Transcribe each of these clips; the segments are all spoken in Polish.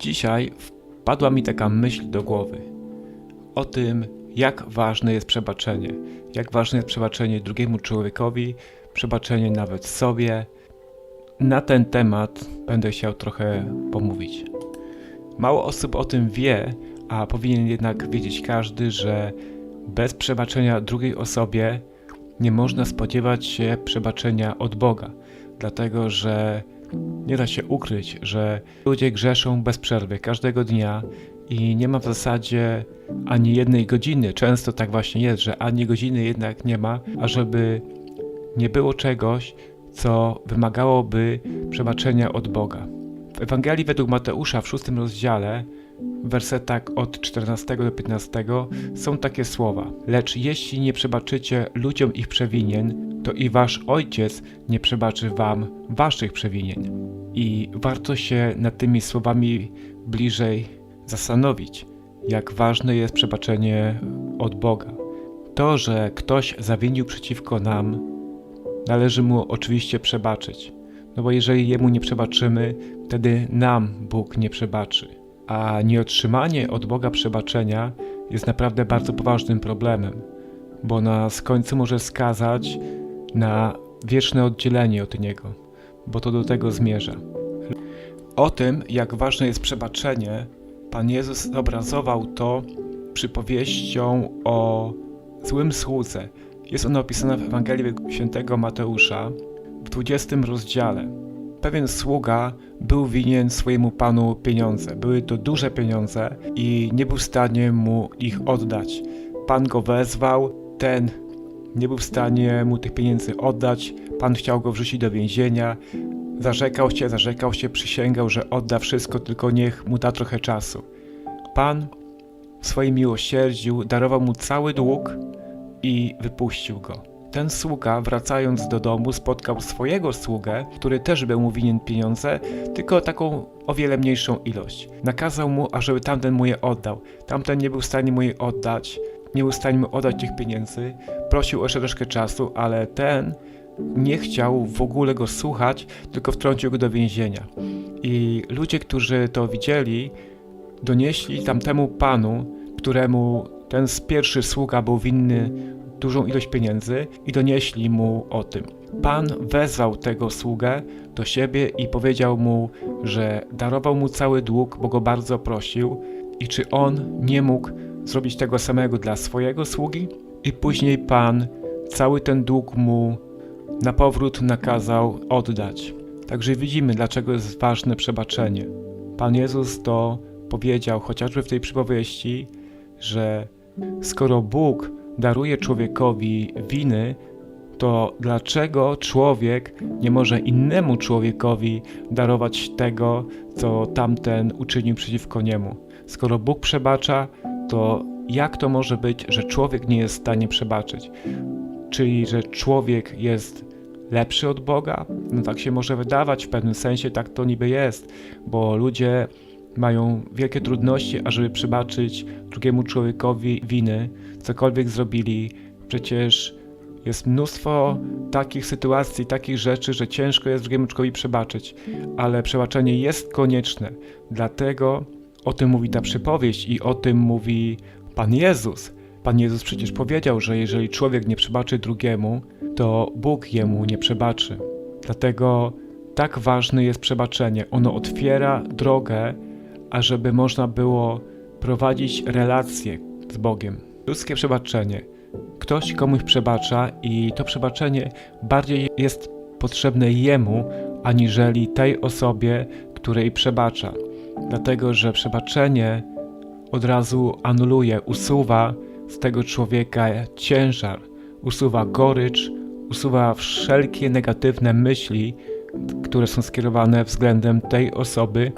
Dzisiaj wpadła mi taka myśl do głowy o tym, jak ważne jest przebaczenie. Jak ważne jest przebaczenie drugiemu człowiekowi, przebaczenie nawet sobie. Na ten temat będę chciał trochę pomówić. Mało osób o tym wie, a powinien jednak wiedzieć każdy, że bez przebaczenia drugiej osobie nie można spodziewać się przebaczenia od Boga, dlatego że nie da się ukryć, że ludzie grzeszą bez przerwy każdego dnia i nie ma w zasadzie ani jednej godziny. Często tak właśnie jest, że ani godziny jednak nie ma, ażeby nie było czegoś, co wymagałoby przebaczenia od Boga. W Ewangelii według Mateusza w szóstym rozdziale, w wersetach od 14 do 15 są takie słowa: Lecz jeśli nie przebaczycie ludziom ich przewinien, to i wasz ojciec nie przebaczy wam waszych przewinień. I warto się nad tymi słowami bliżej zastanowić, jak ważne jest przebaczenie od Boga. To, że ktoś zawinił przeciwko nam, należy mu oczywiście przebaczyć. No bo jeżeli jemu nie przebaczymy, wtedy nam Bóg nie przebaczy. A nieotrzymanie od Boga przebaczenia jest naprawdę bardzo poważnym problemem, bo nas końcu może skazać na wieczne oddzielenie od Niego, bo to do tego zmierza. O tym, jak ważne jest przebaczenie, Pan Jezus zobrazował to przypowieścią o złym słudze. Jest ona opisana w Ewangelii świętego Mateusza w 20 rozdziale. Pewien sługa był winien swojemu panu pieniądze. Były to duże pieniądze i nie był w stanie mu ich oddać. Pan go wezwał, ten nie był w stanie mu tych pieniędzy oddać. Pan chciał go wrzucić do więzienia. Zarzekał się, zarzekał się, przysięgał, że odda wszystko, tylko niech mu da trochę czasu. Pan w swoim miłosierdziu darował mu cały dług i wypuścił go. Ten sługa, wracając do domu, spotkał swojego sługę, który też był mu winien pieniądze, tylko taką o wiele mniejszą ilość. Nakazał mu, ażeby tamten mu je oddał. Tamten nie był w stanie mu je oddać, nie był w stanie mu oddać tych pieniędzy, prosił o jeszcze troszkę czasu, ale ten nie chciał w ogóle go słuchać, tylko wtrącił go do więzienia. I ludzie, którzy to widzieli, donieśli tamtemu panu, któremu ten pierwszy sługa był winny dużą ilość pieniędzy i donieśli mu o tym. Pan wezwał tego sługę do siebie i powiedział mu, że darował mu cały dług, bo go bardzo prosił i czy on nie mógł zrobić tego samego dla swojego sługi? I później Pan cały ten dług mu na powrót nakazał oddać. Także widzimy, dlaczego jest ważne przebaczenie. Pan Jezus to powiedział chociażby w tej przypowieści, że skoro Bóg daruje człowiekowi winy, to dlaczego człowiek nie może innemu człowiekowi darować tego, co tamten uczynił przeciwko niemu? Skoro Bóg przebacza, to jak to może być, że człowiek nie jest w stanie przebaczyć? Czyli, że człowiek jest lepszy od Boga? No tak się może wydawać, w pewnym sensie tak to niby jest, bo ludzie mają wielkie trudności, ażeby przebaczyć drugiemu człowiekowi winy, cokolwiek zrobili. Przecież jest mnóstwo takich sytuacji, takich rzeczy, że ciężko jest drugiemu człowiekowi przebaczyć, ale przebaczenie jest konieczne. Dlatego o tym mówi ta przypowieść i o tym mówi Pan Jezus. Pan Jezus przecież powiedział, że jeżeli człowiek nie przebaczy drugiemu, to Bóg jemu nie przebaczy. Dlatego tak ważne jest przebaczenie. Ono otwiera drogę, ażeby można było prowadzić relacje z Bogiem. Ludzkie przebaczenie. Ktoś komuś przebacza i to przebaczenie bardziej jest potrzebne jemu, aniżeli tej osobie, której przebacza. Dlatego, że przebaczenie od razu anuluje, usuwa z tego człowieka ciężar, usuwa gorycz, usuwa wszelkie negatywne myśli, które są skierowane względem tej osoby,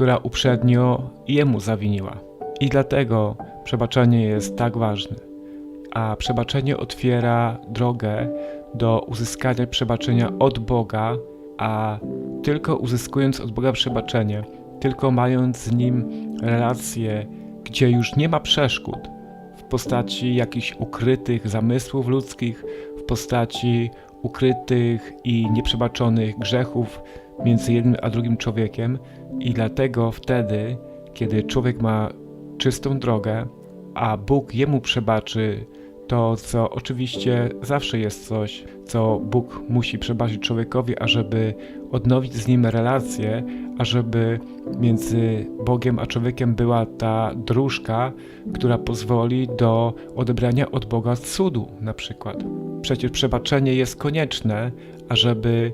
która uprzednio jemu zawiniła. I dlatego przebaczenie jest tak ważne. A przebaczenie otwiera drogę do uzyskania przebaczenia od Boga, a tylko uzyskując od Boga przebaczenie, tylko mając z Nim relacje, gdzie już nie ma przeszkód w postaci jakichś ukrytych zamysłów ludzkich, w postaci ukrytych i nieprzebaczonych grzechów, między jednym a drugim człowiekiem i dlatego wtedy, kiedy człowiek ma czystą drogę, a Bóg jemu przebaczy to, co oczywiście zawsze jest coś, co Bóg musi przebaczyć człowiekowi, ażeby odnowić z nim relację, ażeby między Bogiem a człowiekiem była ta dróżka, która pozwoli do odebrania od Boga cudu, na przykład. Przecież przebaczenie jest konieczne, ażeby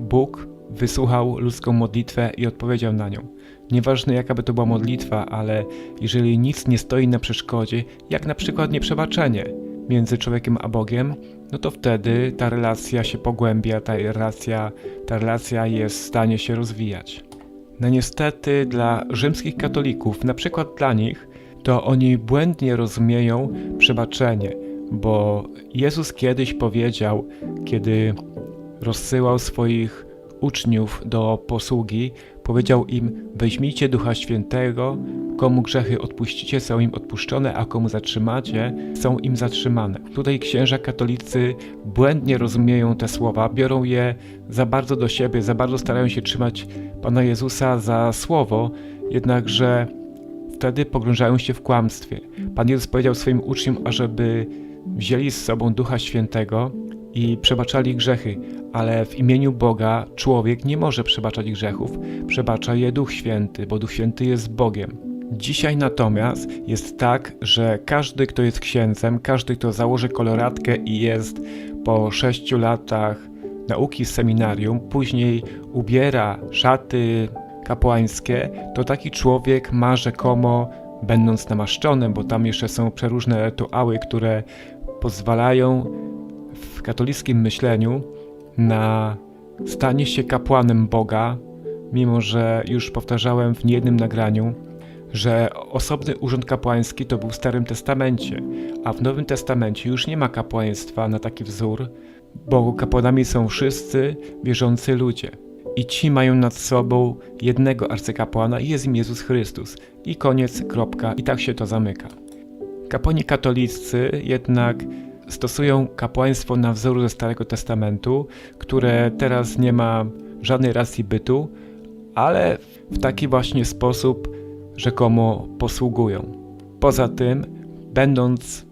Bóg wysłuchał ludzką modlitwę i odpowiedział na nią. Nieważne jaka by to była modlitwa, ale jeżeli nic nie stoi na przeszkodzie, jak na przykład nieprzebaczenie między człowiekiem a Bogiem, no to wtedy ta relacja się pogłębia, ta relacja, ta relacja jest w stanie się rozwijać. No niestety dla rzymskich katolików, na przykład dla nich, to oni błędnie rozumieją przebaczenie, bo Jezus kiedyś powiedział, kiedy rozsyłał swoich uczniów do posługi, powiedział im: Weźmijcie Ducha Świętego, komu grzechy odpuścicie, są im odpuszczone, a komu zatrzymacie, są im zatrzymane. Tutaj księża katolicy błędnie rozumieją te słowa, biorą je za bardzo do siebie, za bardzo starają się trzymać Pana Jezusa za słowo, jednakże wtedy pogrążają się w kłamstwie. Pan Jezus powiedział swoim uczniom, ażeby wzięli z sobą Ducha Świętego i przebaczali grzechy, ale w imieniu Boga człowiek nie może przebaczać grzechów, przebacza je Duch Święty, bo Duch Święty jest Bogiem. Dzisiaj natomiast jest tak, że każdy, kto jest księdzem, każdy, kto założy koloratkę i jest po sześciu latach nauki z seminarium, później ubiera szaty kapłańskie, to taki człowiek ma rzekomo, będąc namaszczonym, bo tam jeszcze są przeróżne rytuały, które pozwalają w katolickim myśleniu na stanie się kapłanem Boga, mimo że już powtarzałem w niejednym nagraniu, że osobny urząd kapłański to był w Starym Testamencie, a w Nowym Testamencie już nie ma kapłaństwa na taki wzór, bo kapłanami są wszyscy wierzący ludzie. I ci mają nad sobą jednego arcykapłana i jest im Jezus Chrystus. I koniec, kropka, i tak się to zamyka. Kapłani katolicy jednak stosują kapłaństwo na wzór ze Starego Testamentu, które teraz nie ma żadnej racji bytu, ale w taki właśnie sposób rzekomo posługują. Poza tym, będąc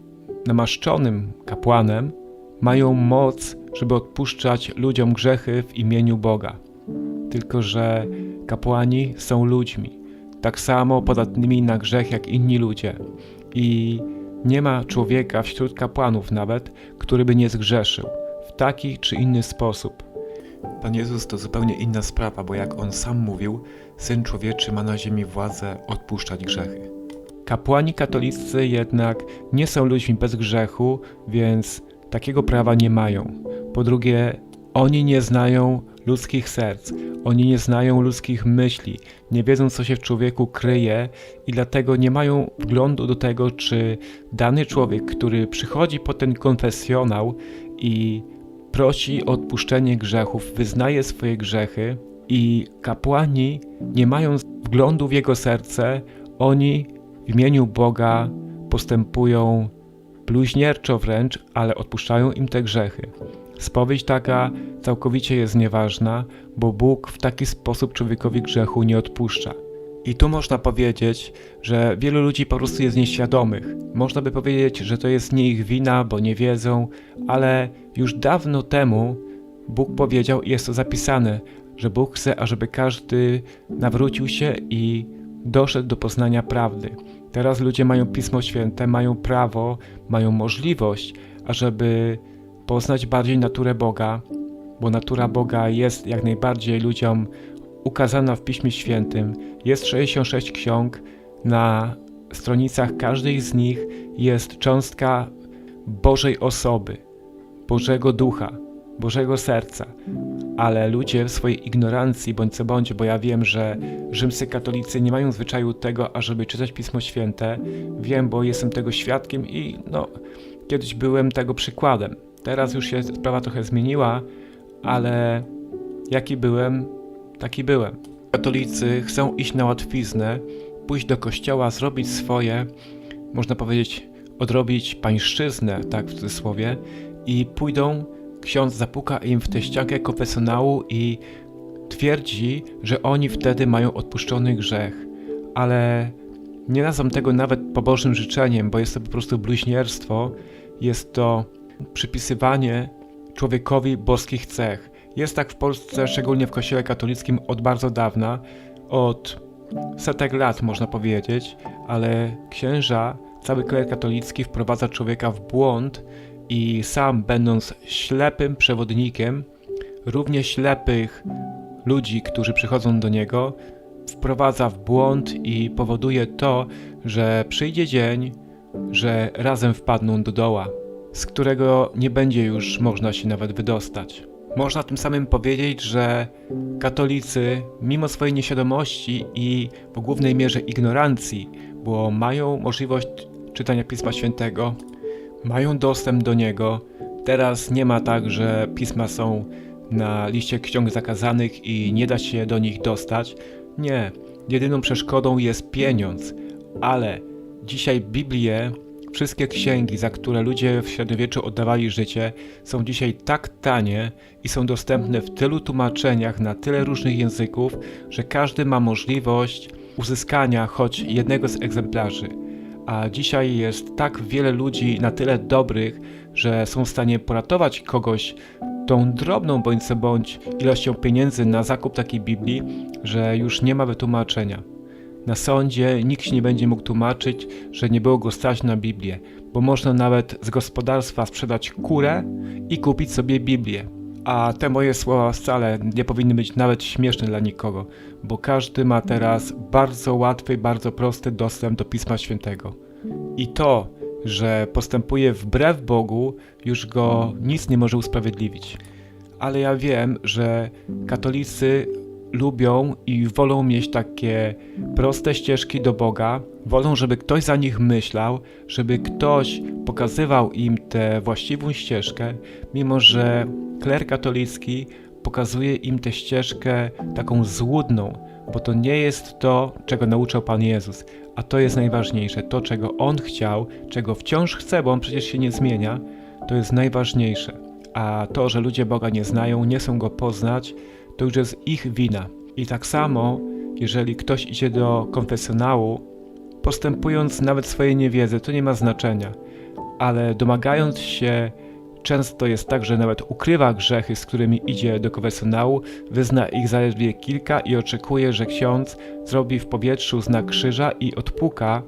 namaszczonym kapłanem, mają moc, żeby odpuszczać ludziom grzechy w imieniu Boga. Tylko, że kapłani są ludźmi, tak samo podatnymi na grzech jak inni ludzie. I nie ma człowieka wśród kapłanów nawet, który by nie zgrzeszył w taki czy inny sposób. Pan Jezus to zupełnie inna sprawa, bo jak on sam mówił, syn człowieczy ma na ziemi władzę odpuszczać grzechy. Kapłani katolicy jednak nie są ludźmi bez grzechu, więc takiego prawa nie mają. Po drugie, oni nie znają ludzkich serc, oni nie znają ludzkich myśli, nie wiedzą, co się w człowieku kryje i dlatego nie mają wglądu do tego, czy dany człowiek, który przychodzi po ten konfesjonał i prosi o odpuszczenie grzechów, wyznaje swoje grzechy i kapłani nie mają wglądu w jego serce, oni w imieniu Boga postępują bluźnierczo wręcz, ale odpuszczają im te grzechy. Spowiedź taka całkowicie jest nieważna, bo Bóg w taki sposób człowiekowi grzechu nie odpuszcza. I tu można powiedzieć, że wielu ludzi po prostu jest nieświadomych. Można by powiedzieć, że to jest nie ich wina, bo nie wiedzą, ale już dawno temu Bóg powiedział i jest to zapisane, że Bóg chce, ażeby każdy nawrócił się i doszedł do poznania prawdy. Teraz ludzie mają Pismo Święte, mają prawo, mają możliwość, ażeby poznać bardziej naturę Boga, bo natura Boga jest jak najbardziej ludziom ukazana w Piśmie Świętym. Jest 66 ksiąg, na stronicach każdej z nich jest cząstka Bożej osoby, Bożego Ducha, Bożego Serca. Ale ludzie w swojej ignorancji, bądź co bądź, bo ja wiem, że rzymscy katolicy nie mają zwyczaju tego, ażeby czytać Pismo Święte. Wiem, bo jestem tego świadkiem i no, kiedyś byłem tego przykładem. Teraz już się sprawa trochę zmieniła, ale jaki byłem, taki byłem. Katolicy chcą iść na łatwiznę, pójść do kościoła, zrobić swoje, można powiedzieć, odrobić pańszczyznę, tak w cudzysłowie, i pójdą, ksiądz zapuka im w tę ściankę konfesjonału i twierdzi, że oni wtedy mają odpuszczony grzech, ale nie nazwam tego nawet pobożnym życzeniem, bo jest to po prostu bluźnierstwo. Jest to przypisywanie człowiekowi boskich cech. Jest tak w Polsce, szczególnie w Kościele katolickim, od bardzo dawna, od setek lat można powiedzieć, ale księża, cały kler katolicki wprowadza człowieka w błąd i sam będąc ślepym przewodnikiem, równie ślepych ludzi, którzy przychodzą do niego, wprowadza w błąd i powoduje to, że przyjdzie dzień, że razem wpadną do doła, z którego nie będzie już można się nawet wydostać. Można tym samym powiedzieć, że katolicy, mimo swojej nieświadomości i w głównej mierze ignorancji, bo mają możliwość czytania Pisma Świętego, mają dostęp do niego. Teraz nie ma tak, że pisma są na liście ksiąg zakazanych i nie da się do nich dostać. Nie, jedyną przeszkodą jest pieniądz, ale dzisiaj Biblię, wszystkie księgi, za które ludzie w średniowieczu oddawali życie, są dzisiaj tak tanie i są dostępne w tylu tłumaczeniach na tyle różnych języków, że każdy ma możliwość uzyskania choć jednego z egzemplarzy. A dzisiaj jest tak wiele ludzi na tyle dobrych, że są w stanie poratować kogoś tą drobną bądź bądź ilością pieniędzy na zakup takiej Biblii, że już nie ma wytłumaczenia. Na sądzie nikt nie będzie mógł tłumaczyć, że nie było go stać na Biblię, bo można nawet z gospodarstwa sprzedać kurę i kupić sobie Biblię. A te moje słowa wcale nie powinny być nawet śmieszne dla nikogo, bo każdy ma teraz bardzo łatwy i bardzo prosty dostęp do Pisma Świętego. I to, że postępuje wbrew Bogu, już go nic nie może usprawiedliwić. Ale ja wiem, że katolicy lubią i wolą mieć takie proste ścieżki do Boga, wolą, żeby ktoś za nich myślał, żeby ktoś pokazywał im tę właściwą ścieżkę, mimo że kler katolicki pokazuje im tę ścieżkę taką złudną, bo to nie jest to, czego nauczał Pan Jezus, a to jest najważniejsze. To, czego On chciał, czego wciąż chce, bo On przecież się nie zmienia, to jest najważniejsze. A to, że ludzie Boga nie znają, nie chcą Go poznać, to już jest ich wina. I tak samo, jeżeli ktoś idzie do konfesjonału, postępując nawet swojej niewiedzy, to nie ma znaczenia, ale domagając się Często jest tak, że nawet ukrywa grzechy, z którymi idzie do konfesjonału, wyzna ich zaledwie kilka i oczekuje, że ksiądz zrobi w powietrzu znak krzyża i odpuka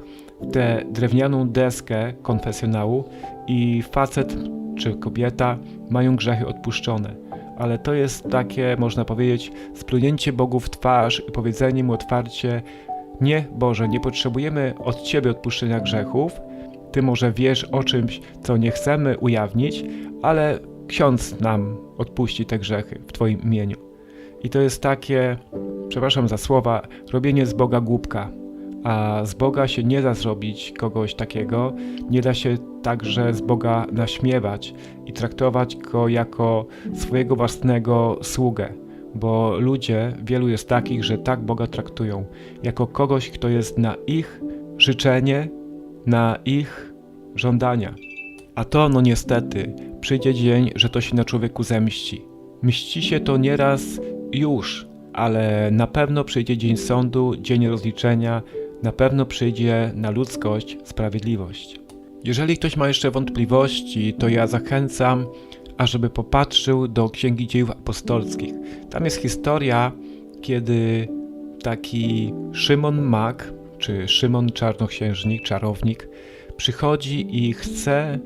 tę drewnianą deskę konfesjonału i facet czy kobieta mają grzechy odpuszczone. Ale to jest takie, można powiedzieć, splunięcie Bogu w twarz i powiedzenie mu otwarcie: Nie, Boże, nie potrzebujemy od Ciebie odpuszczenia grzechów, ty może wiesz o czymś, co nie chcemy ujawnić, ale ksiądz nam odpuści te grzechy w Twoim imieniu. I to jest takie, przepraszam za słowa, robienie z Boga głupka. A z Boga się nie da zrobić kogoś takiego, nie da się także z Boga naśmiewać i traktować go jako swojego własnego sługę, bo ludzie, wielu jest takich, że tak Boga traktują, jako kogoś, kto jest na ich życzenie, na ich żądania. A to, no niestety, przyjdzie dzień, że to się na człowieku zemści. Mści się to nieraz już, ale na pewno przyjdzie dzień sądu, dzień rozliczenia, na pewno przyjdzie na ludzkość sprawiedliwość. Jeżeli ktoś ma jeszcze wątpliwości, to ja zachęcam, ażeby popatrzył do Księgi Dziejów Apostolskich. Tam jest historia, kiedy taki Szymon Mak, czy Szymon Czarnoksiężnik, czarownik, przychodzi i chce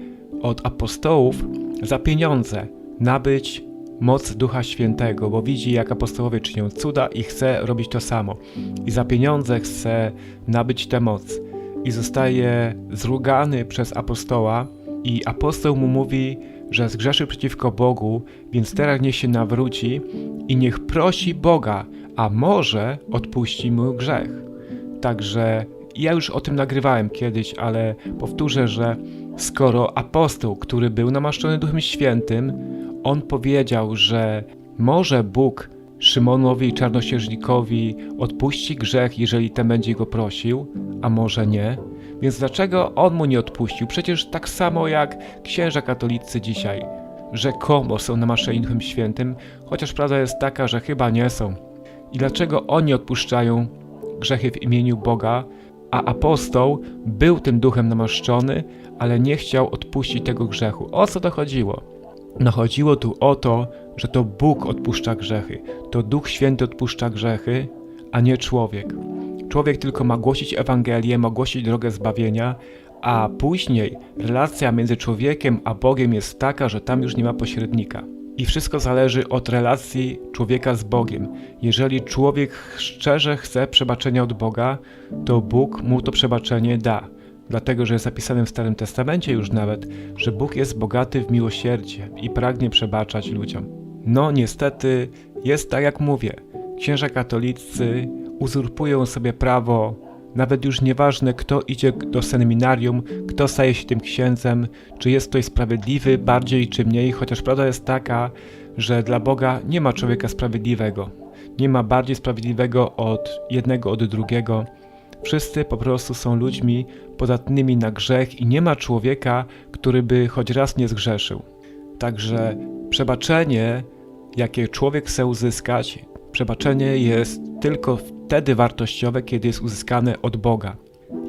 od apostołów za pieniądze nabyć moc Ducha Świętego, bo widzi, jak apostołowie czynią cuda i chce robić to samo. I za pieniądze chce nabyć tę moc. I zostaje zrugany przez apostoła, i apostoł mu mówi, że zgrzeszył przeciwko Bogu, więc teraz niech się nawróci i niech prosi Boga, a może odpuści mu grzech. Także ja już o tym nagrywałem kiedyś, ale powtórzę, że skoro apostoł, który był namaszczony Duchem Świętym, on powiedział, że może Bóg Szymonowi Czarnoksiężnikowi odpuści grzech, jeżeli ten będzie go prosił, a może nie, więc dlaczego on mu nie odpuścił? Przecież tak samo jak księża katolicy dzisiaj. rzekomo są namaszczeni Duchem Świętym, chociaż prawda jest taka, że chyba nie są. I dlaczego oni odpuszczają grzechy w imieniu Boga, a apostoł był tym duchem namaszczony, ale nie chciał odpuścić tego grzechu? O co to chodziło? No chodziło tu o to, że to Bóg odpuszcza grzechy, to Duch Święty odpuszcza grzechy, a nie człowiek. Człowiek tylko ma głosić Ewangelię, ma głosić drogę zbawienia, a później relacja między człowiekiem a Bogiem jest taka, że tam już nie ma pośrednika. I wszystko zależy od relacji człowieka z Bogiem. Jeżeli człowiek szczerze chce przebaczenia od Boga, to Bóg mu to przebaczenie da. Dlatego, że jest zapisane w Starym Testamencie już nawet, że Bóg jest bogaty w miłosierdzie i pragnie przebaczać ludziom. No, niestety, jest tak jak mówię. Księża katolicy uzurpują sobie prawo, nawet już nieważne kto idzie do seminarium, kto staje się tym księdzem, czy jest ktoś sprawiedliwy bardziej czy mniej, chociaż prawda jest taka, że dla Boga nie ma człowieka sprawiedliwego. Nie ma bardziej sprawiedliwego od jednego od drugiego. Wszyscy po prostu są ludźmi podatnymi na grzech i nie ma człowieka, który by choć raz nie zgrzeszył. Także przebaczenie, jakie człowiek chce uzyskać, przebaczenie jest tylko wtedy wartościowe, kiedy jest uzyskane od Boga.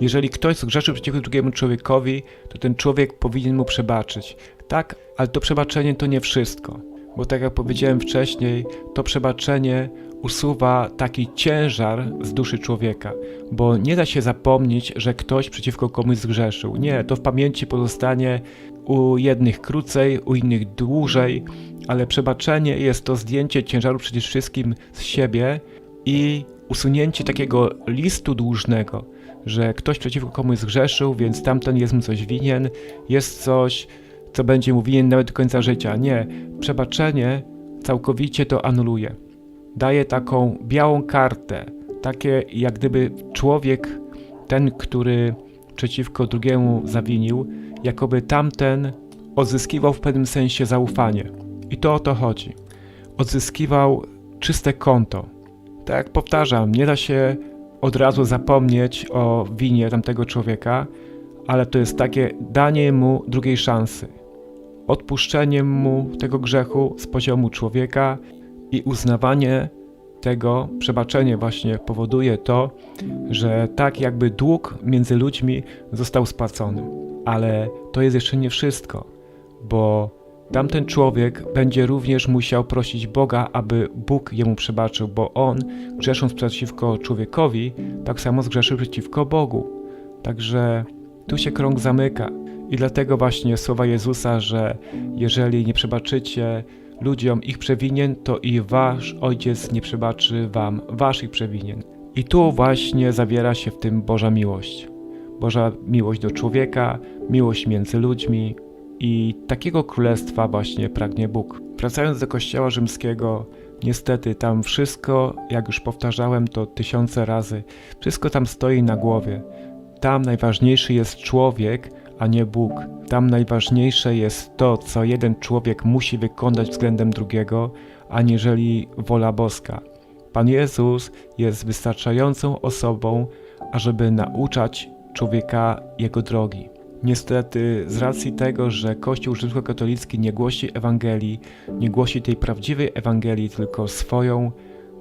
Jeżeli ktoś zgrzeszył przeciwko drugiemu człowiekowi, to ten człowiek powinien mu przebaczyć. Tak, ale to przebaczenie to nie wszystko. Bo tak jak powiedziałem wcześniej, to przebaczenie usuwa taki ciężar z duszy człowieka, bo nie da się zapomnieć, że ktoś przeciwko komuś zgrzeszył. Nie, to w pamięci pozostanie u jednych krócej, u innych dłużej, ale przebaczenie jest to zdjęcie ciężaru przede wszystkim z siebie i usunięcie takiego listu dłużnego, że ktoś przeciwko komuś zgrzeszył, więc tamten jest mu coś winien, jest coś, co będzie mu winien nawet do końca życia. Nie, przebaczenie całkowicie to anuluje. Daje taką białą kartę, takie jak gdyby człowiek, ten, który przeciwko drugiemu zawinił, jakoby tamten odzyskiwał w pewnym sensie zaufanie. I to o to chodzi. Odzyskiwał czyste konto. Tak jak powtarzam, nie da się od razu zapomnieć o winie tamtego człowieka, ale to jest takie danie mu drugiej szansy. Odpuszczenie mu tego grzechu z poziomu człowieka i uznawanie tego, przebaczenie właśnie powoduje to, że tak jakby dług między ludźmi został spłacony. Ale to jest jeszcze nie wszystko, bo tamten człowiek będzie również musiał prosić Boga, aby Bóg jemu przebaczył, bo on, grzesząc przeciwko człowiekowi, tak samo zgrzeszył przeciwko Bogu. Także tu się krąg zamyka. I dlatego właśnie słowa Jezusa, że jeżeli nie przebaczycie ludziom ich przewinien, to i wasz Ojciec nie przebaczy wam waszych przewinien. I tu właśnie zawiera się w tym Boża miłość. Boża miłość do człowieka, miłość między ludźmi i takiego królestwa właśnie pragnie Bóg. Wracając do Kościoła Rzymskiego, niestety tam wszystko, jak już powtarzałem to tysiące razy, wszystko tam stoi na głowie. Tam najważniejszy jest człowiek, a nie Bóg. Tam najważniejsze jest to, co jeden człowiek musi wykonać względem drugiego, aniżeli wola boska. Pan Jezus jest wystarczającą osobą, ażeby nauczać człowieka jego drogi. Niestety, z racji tego, że Kościół rzymskokatolicki nie głosi Ewangelii, nie głosi tej prawdziwej Ewangelii, tylko swoją,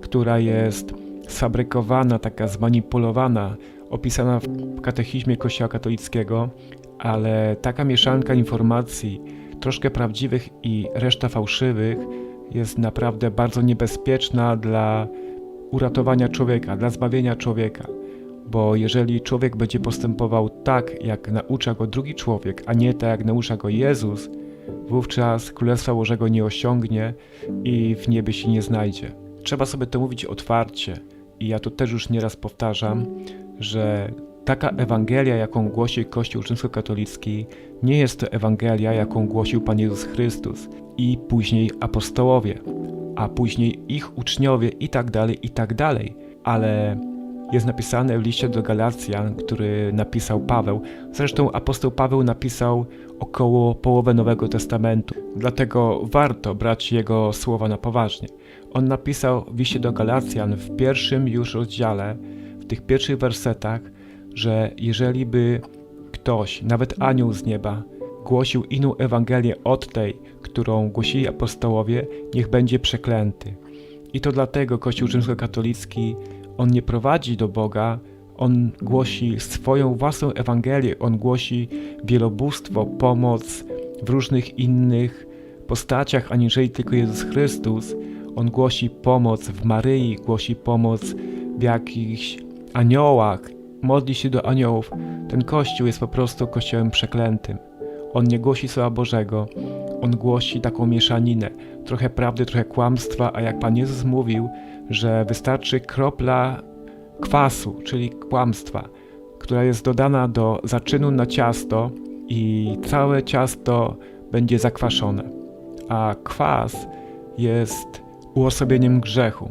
która jest sfabrykowana, taka zmanipulowana, opisana w katechizmie Kościoła katolickiego, ale taka mieszanka informacji, troszkę prawdziwych i reszta fałszywych, jest naprawdę bardzo niebezpieczna dla uratowania człowieka, dla zbawienia człowieka. Bo jeżeli człowiek będzie postępował tak, jak naucza go drugi człowiek, a nie tak, jak naucza go Jezus, wówczas Królestwa Bożego nie osiągnie i w niebie się nie znajdzie. Trzeba sobie to mówić otwarcie i ja to też już nieraz powtarzam, że taka Ewangelia, jaką głosi Kościół rzymskokatolicki, nie jest to Ewangelia, jaką głosił Pan Jezus Chrystus i później apostołowie, a później ich uczniowie i tak dalej, i tak dalej. Ale jest napisane w liście do Galacjan, który napisał Paweł. Zresztą apostoł Paweł napisał około połowę Nowego Testamentu, dlatego warto brać jego słowa na poważnie. On napisał w liście do Galacjan w pierwszym już rozdziale, w tych pierwszych wersetach, że jeżeli by ktoś, nawet anioł z nieba, głosił inną Ewangelię od tej, którą głosili apostołowie, niech będzie przeklęty. I to dlatego Kościół rzymskokatolicki, on nie prowadzi do Boga, on głosi swoją własną Ewangelię, on głosi wielobóstwo, pomoc w różnych innych postaciach, aniżeli tylko Jezus Chrystus. On głosi pomoc w Maryi, głosi pomoc w jakichś aniołach, modli się do aniołów. Ten Kościół jest po prostu Kościołem przeklętym. On nie głosi Słowa Bożego, on głosi taką mieszaninę, trochę prawdy, trochę kłamstwa, a jak Pan Jezus mówił, że wystarczy kropla kwasu, czyli kłamstwa, która jest dodana do zaczynu na ciasto i całe ciasto będzie zakwaszone. A kwas jest uosobieniem grzechu,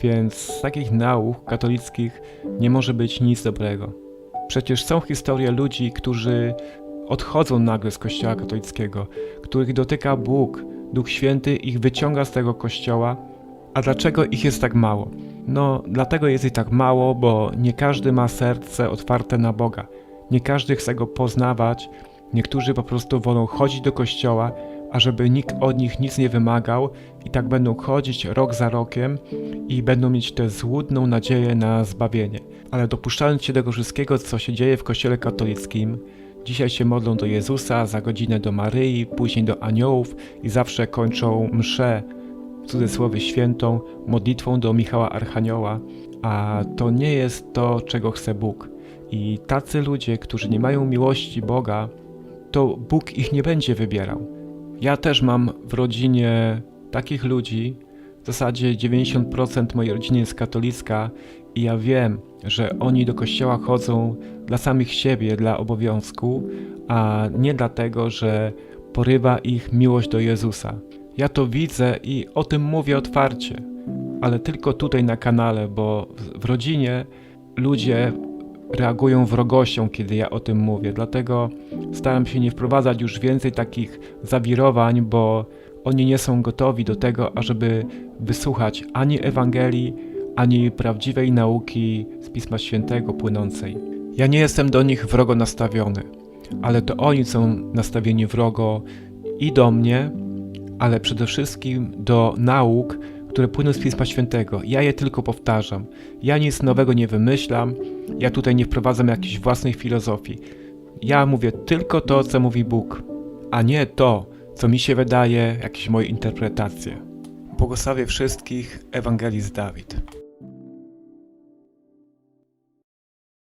więc z takich nauk katolickich nie może być nic dobrego. Przecież są historie ludzi, którzy odchodzą nagle z kościoła katolickiego, których dotyka Bóg, Duch Święty ich wyciąga z tego kościoła. A dlaczego ich jest tak mało? No, dlatego jest ich tak mało, bo nie każdy ma serce otwarte na Boga. Nie każdy chce go poznawać. Niektórzy po prostu wolą chodzić do kościoła, ażeby nikt od nich nic nie wymagał, i tak będą chodzić rok za rokiem i będą mieć tę złudną nadzieję na zbawienie. Ale dopuszczając się tego wszystkiego, co się dzieje w kościele katolickim, dzisiaj się modlą do Jezusa, za godzinę do Maryi, później do aniołów i zawsze kończą mszę w cudzysłowie świętą modlitwą do Michała Archanioła, a to nie jest to, czego chce Bóg. I tacy ludzie, którzy nie mają miłości Boga, to Bóg ich nie będzie wybierał. Ja też mam w rodzinie takich ludzi, w zasadzie 90% mojej rodziny jest katolicka i ja wiem, że oni do kościoła chodzą dla samych siebie, dla obowiązku, a nie dlatego, że porywa ich miłość do Jezusa. Ja to widzę i o tym mówię otwarcie, ale tylko tutaj na kanale, bo w- rodzinie ludzie reagują wrogością, kiedy ja o tym mówię. Dlatego staram się nie wprowadzać już więcej takich zawirowań, bo oni nie są gotowi do tego, ażeby wysłuchać ani Ewangelii, ani prawdziwej nauki z Pisma Świętego płynącej. Ja nie jestem do nich wrogo nastawiony, ale to oni są nastawieni wrogo i do mnie, ale przede wszystkim do nauk, które płyną z Pisma Świętego. Ja je tylko powtarzam. Ja nic nowego nie wymyślam, ja tutaj nie wprowadzam jakiejś własnej filozofii. Ja mówię tylko to, co mówi Bóg, a nie to, co mi się wydaje, jakieś moje interpretacje. Błogosławię wszystkich, Ewangelist Dawid.